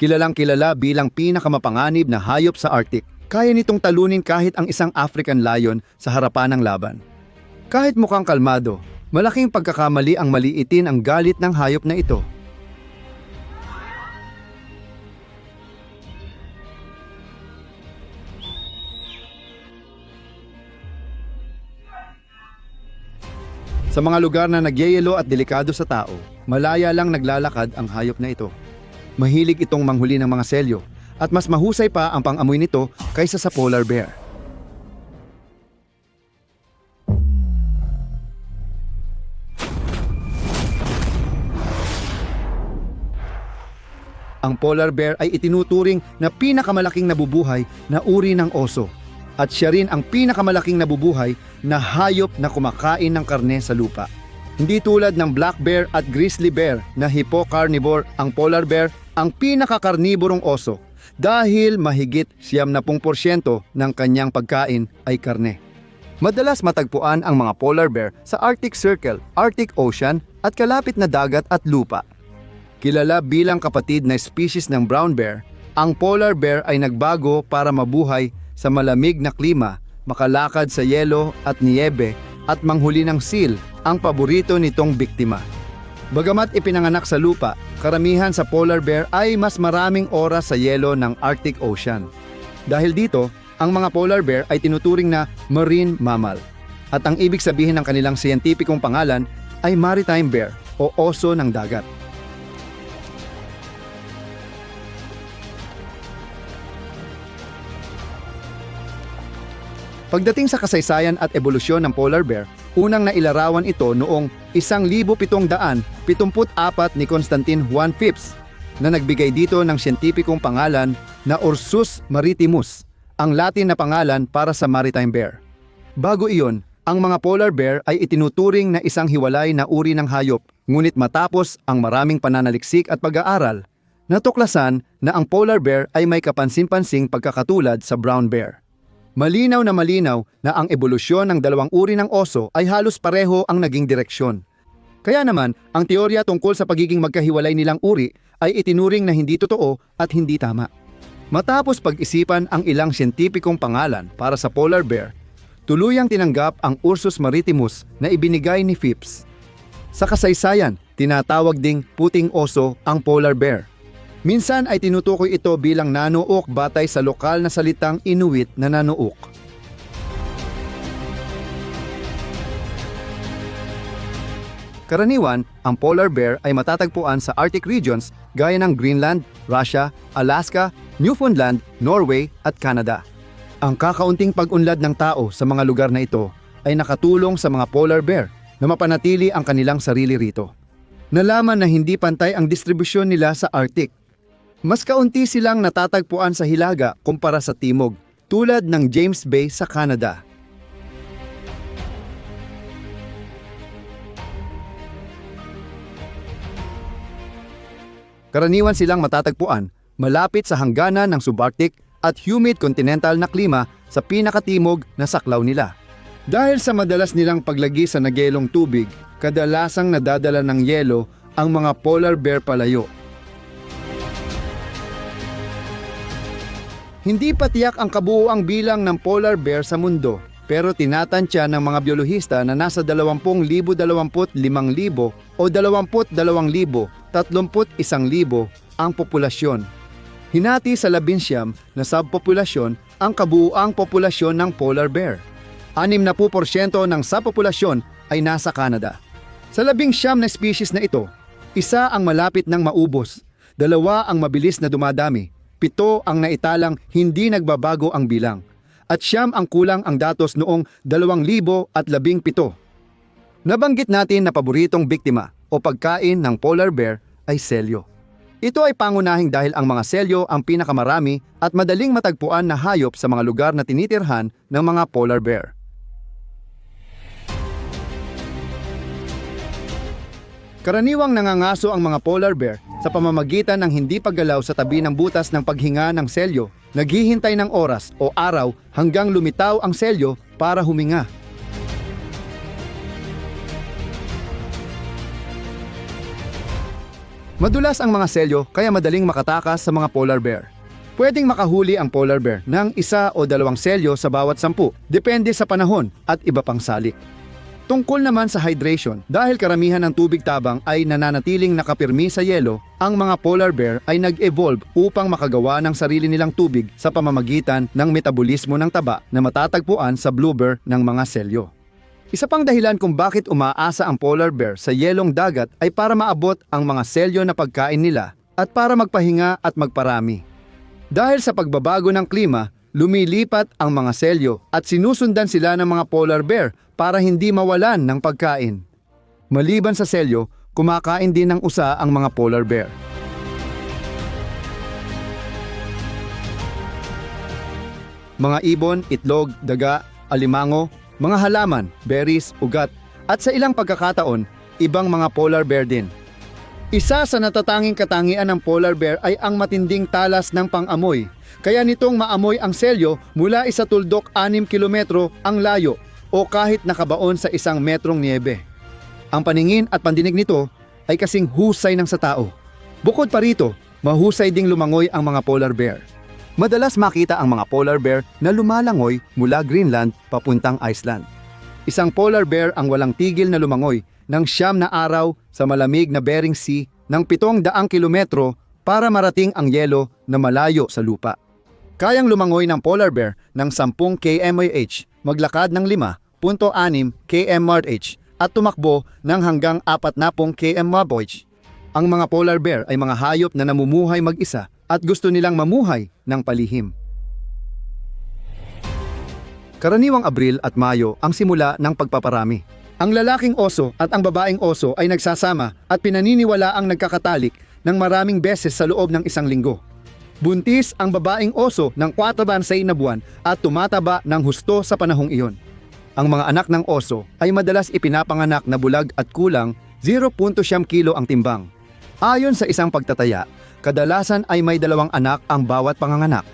Kilalang kilala bilang pinakamapanganib na hayop sa Arctic. Kaya nitong talunin kahit ang isang African lion sa harapan ng laban. Kahit mukhang kalmado, malaking pagkakamali ang maliitin ang galit ng hayop na ito. Sa mga lugar na nagyayelo at delikado sa tao, malaya lang naglalakad ang hayop na ito. Mahilig itong manghuli ng mga selyo at mas mahusay pa ang pangamoy nito kaysa sa polar bear. Ang polar bear ay itinuturing na pinakamalaking nabubuhay na uri ng oso at siya rin ang pinakamalaking nabubuhay na hayop na kumakain ng karne sa lupa. Hindi tulad ng black bear at grizzly bear na hippocarnivore, ang polar bear ang pinakakarniborong oso dahil mahigit 70% ng kanyang pagkain ay karne. Madalas matagpuan ang mga polar bear sa Arctic Circle, Arctic Ocean at kalapit na dagat at lupa. Kilala bilang kapatid na species ng brown bear, ang polar bear ay nagbago para mabuhay sa malamig na klima, makalakad sa yelo at niyebe at manghuli ng seal ang paborito nitong biktima. Bagamat ipinanganak sa lupa, karamihan sa polar bear ay mas maraming oras sa yelo ng Arctic Ocean. Dahil dito, ang mga polar bear ay tinuturing na marine mammal. At ang ibig sabihin ng kanilang siyentipikong pangalan ay maritime bear o oso ng dagat. Pagdating sa kasaysayan at ebolusyon ng polar bear, unang nailarawan ito noong 1774 ni Constantine Juan Phipps na nagbigay dito ng siyentipikong pangalan na Ursus maritimus, ang Latin na pangalan para sa maritime bear. Bago iyon, ang mga polar bear ay itinuturing na isang hiwalay na uri ng hayop, ngunit matapos ang maraming pananaliksik at pag-aaral, natuklasan na ang polar bear ay may kapansin-pansing pagkakatulad sa brown bear. Malinaw na malinaw na ang ebolusyon ng dalawang uri ng oso ay halos pareho ang naging direksyon. Kaya naman, ang teorya tungkol sa pagiging magkahiwalay nilang uri ay itinuring na hindi totoo at hindi tama. Matapos pag-isipan ang ilang siyentipikong pangalan para sa polar bear, tuluyang tinanggap ang Ursus maritimus na ibinigay ni Phipps. Sa kasaysayan, tinatawag ding puting oso ang polar bear. Minsan ay tinutukoy ito bilang nanuok batay sa lokal na salitang Inuit na nanuok. Karaniwan, ang polar bear ay matatagpuan sa Arctic regions gaya ng Greenland, Russia, Alaska, Newfoundland, Norway at Canada. Ang kakaunting pag-unlad ng tao sa mga lugar na ito ay nakatulong sa mga polar bear na mapanatili ang kanilang sarili rito. Nalaman na hindi pantay ang distribusyon nila sa Arctic mas kaunti silang natatagpuan sa Hilaga kumpara sa Timog, tulad ng James Bay sa Canada. Karaniwan silang matatagpuan malapit sa hangganan ng subarctic at humid continental na klima sa pinakatimog na saklaw nila. Dahil sa madalas nilang paglagi sa nagyelong tubig, kadalasang nadadala ng yelo ang mga polar bear palayo Hindi patiyak ang kabuuang bilang ng polar bear sa mundo, pero tinatantya ng mga biolohista na nasa 20,025,000 o 22,000, 31,000 ang populasyon. Hinati sa labinsyam na subpopulasyon ang kabuuang populasyon ng polar bear. 60% ng subpopulasyon ay nasa Canada. Sa labing siyam na species na ito, isa ang malapit ng maubos, dalawa ang mabilis na dumadami, pito ang naitalang hindi nagbabago ang bilang, at siyam ang kulang ang datos noong 2017. Nabanggit natin na paboritong biktima o pagkain ng polar bear ay selyo. Ito ay pangunahing dahil ang mga selyo ang pinakamarami at madaling matagpuan na hayop sa mga lugar na tinitirhan ng mga polar bear. Karaniwang nangangaso ang mga polar bear sa pamamagitan ng hindi paggalaw sa tabi ng butas ng paghinga ng selyo, naghihintay ng oras o araw hanggang lumitaw ang selyo para huminga. Madulas ang mga selyo kaya madaling makatakas sa mga polar bear. Pwedeng makahuli ang polar bear ng isa o dalawang selyo sa bawat sampu, depende sa panahon at iba pang salik. Tungkol naman sa hydration, dahil karamihan ng tubig tabang ay nananatiling nakapirmi sa yelo, ang mga polar bear ay nag-evolve upang makagawa ng sarili nilang tubig sa pamamagitan ng metabolismo ng taba na matatagpuan sa blubber ng mga selyo. Isa pang dahilan kung bakit umaasa ang polar bear sa yelong dagat ay para maabot ang mga selyo na pagkain nila at para magpahinga at magparami. Dahil sa pagbabago ng klima, lumilipat ang mga selyo at sinusundan sila ng mga polar bear para hindi mawalan ng pagkain. Maliban sa selyo, kumakain din ng usa ang mga polar bear. Mga ibon, itlog, daga, alimango, mga halaman, berries, ugat, at sa ilang pagkakataon, ibang mga polar bear din. Isa sa natatanging katangian ng polar bear ay ang matinding talas ng pangamoy. Kaya nitong maamoy ang selyo mula isa tuldok 6 kilometro ang layo o kahit nakabaon sa isang metrong niebe. Ang paningin at pandinig nito ay kasing husay ng sa tao. Bukod pa rito, mahusay ding lumangoy ang mga polar bear. Madalas makita ang mga polar bear na lumalangoy mula Greenland papuntang Iceland. Isang polar bear ang walang tigil na lumangoy ng siyam na araw sa malamig na Bering Sea ng pitong daang kilometro para marating ang yelo na malayo sa lupa. Kayang lumangoy ng polar bear ng 10 kmh, maglakad ng 5.6 kmh at tumakbo ng hanggang 40 kmh. Ang mga polar bear ay mga hayop na namumuhay mag-isa at gusto nilang mamuhay ng palihim. Karaniwang Abril at Mayo ang simula ng pagpaparami. Ang lalaking oso at ang babaeng oso ay nagsasama at pinaniniwala ang nagkakatalik ng maraming beses sa loob ng isang linggo. Buntis ang babaeng oso ng 4 na buwan at tumataba ng husto sa panahong iyon. Ang mga anak ng oso ay madalas ipinapanganak na bulag at kulang 0.7 kilo ang timbang. Ayon sa isang pagtataya, kadalasan ay may dalawang anak ang bawat panganganak.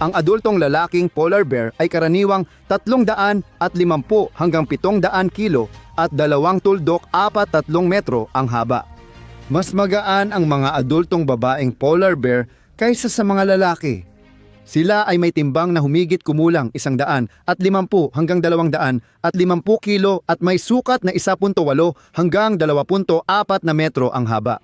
Ang adultong lalaking polar bear ay karaniwang 300 at 50 hanggang 700 kilo at dalawang tuldok 4-3 metro ang haba. Mas magaan ang mga adultong babaeng polar bear kaysa sa mga lalaki. Sila ay may timbang na humigit kumulang 100 at 50 hanggang 200 at 50 kilo at may sukat na 1.8 hanggang 2.4 na metro ang haba.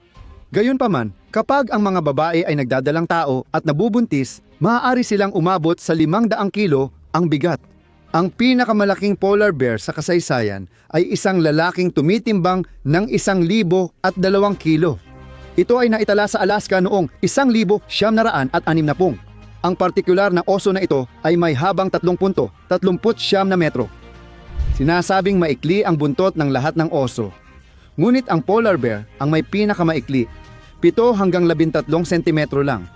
Gayunpaman, kapag ang mga babae ay nagdadalang tao at nabubuntis, maaari silang umabot sa 500 kilo ang bigat. Ang pinakamalaking polar bear sa kasaysayan ay isang lalaking tumitimbang ng 1,000 at 2 kilo. Ito ay naitala sa Alaska noong 1,000 siyam na raan at anim na pung. Ang partikular na oso na ito ay may habang 30 punto, 30 siyam na metro. Sinasabing maikli ang buntot ng lahat ng oso. Ngunit ang polar bear ang may pinakamaikli, 7 hanggang 13 sentimetro lang.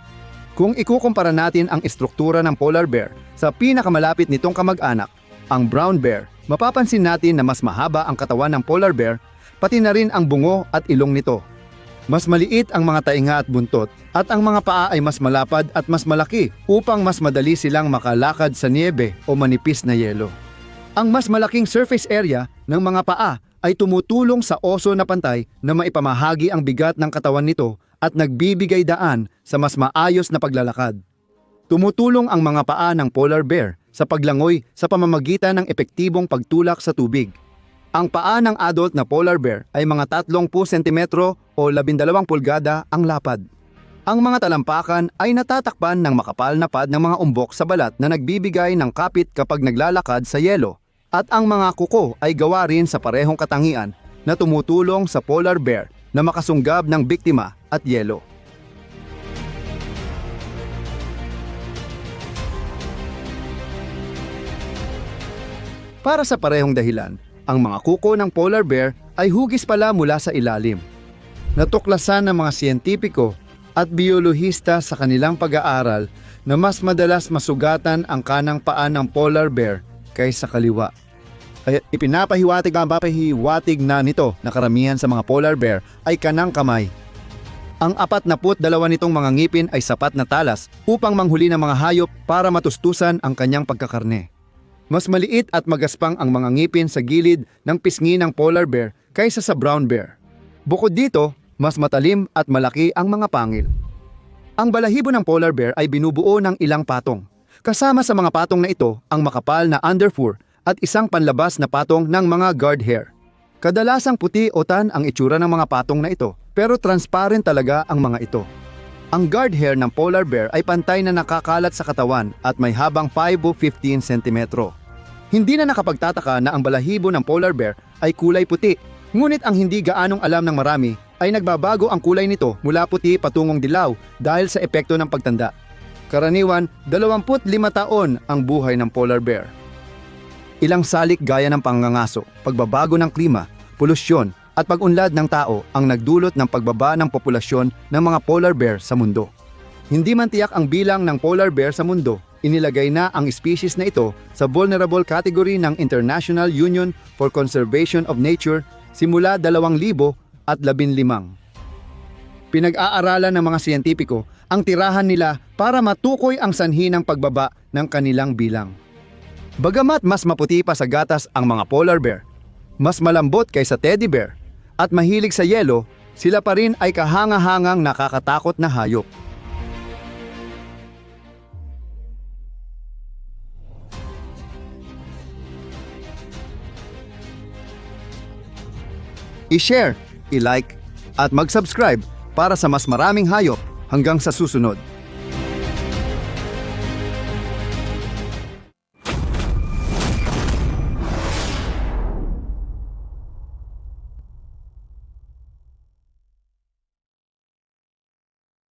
Kung ikukumpara natin ang estruktura ng polar bear sa pinakamalapit nitong kamag-anak, ang brown bear, mapapansin natin na mas mahaba ang katawan ng polar bear, pati na rin ang bungo at ilong nito. Mas maliit ang mga tainga at buntot at ang mga paa ay mas malapad at mas malaki upang mas madali silang makalakad sa niebe o manipis na yelo. Ang mas malaking surface area ng mga paa ay tumutulong sa oso na pantay na maipamahagi ang bigat ng katawan nito at nagbibigay daan sa mas maayos na paglalakad. Tumutulong ang mga paa ng polar bear sa paglangoy sa pamamagitan ng epektibong pagtulak sa tubig. Ang paa ng adult na polar bear ay mga 30 cm o 12 pulgada ang lapad. Ang mga talampakan ay natatakpan ng makapal na pad ng mga umbok sa balat na nagbibigay ng kapit kapag naglalakad sa yelo. At ang mga kuko ay gawa rin sa parehong katangian na tumutulong sa polar bear na makasunggab ng biktima at yelo. Para sa parehong dahilan, ang mga kuko ng polar bear ay hugis pala mula sa ilalim. Natuklasan ng mga siyentipiko at biolohista sa kanilang pag-aaral na mas madalas masugatan ang kanang paa ng polar bear kaysa kaliwa. Kaya ipinapahiwatig ang papahiwatig na nito na karamihan sa mga polar bear ay kanang kamay. Ang apat na put dalawa nitong mga ngipin ay sapat na talas upang manghuli ng mga hayop para matustusan ang kanyang pagkakarne. Mas maliit at magaspang ang mga ngipin sa gilid ng pisngi ng polar bear kaysa sa brown bear. Bukod dito, mas matalim at malaki ang mga pangil. Ang balahibo ng polar bear ay binubuo ng ilang patong. Kasama sa mga patong na ito ang makapal na underfur at isang panlabas na patong ng mga guard hair. Kadalasang puti o tan ang itsura ng mga patong na ito, pero transparent talaga ang mga ito. Ang guard hair ng polar bear ay pantay na nakakalat sa katawan at may habang 5 o 15 cm. Hindi na nakapagtataka na ang balahibo ng polar bear ay kulay puti, ngunit ang hindi gaanong alam ng marami ay nagbabago ang kulay nito mula puti patungong dilaw dahil sa epekto ng pagtanda. Karaniwan, 25 taon ang buhay ng polar bear. Ilang salik gaya ng pangangaso, pagbabago ng klima, polusyon at pag-unlad ng tao ang nagdulot ng pagbaba ng populasyon ng mga polar bear sa mundo. Hindi man tiyak ang bilang ng polar bear sa mundo, inilagay na ang species na ito sa vulnerable category ng International Union for Conservation of Nature simula 2015. Pinag-aaralan ng mga siyentipiko ang tirahan nila para matukoy ang sanhi ng pagbaba ng kanilang bilang. Bagamat mas maputi pa sa gatas ang mga polar bear, mas malambot kaysa teddy bear, at mahilig sa yelo, sila pa rin ay kahanga-hangang nakakatakot na hayop. I-share, i-like, at mag-subscribe para sa mas maraming hayop hanggang sa susunod.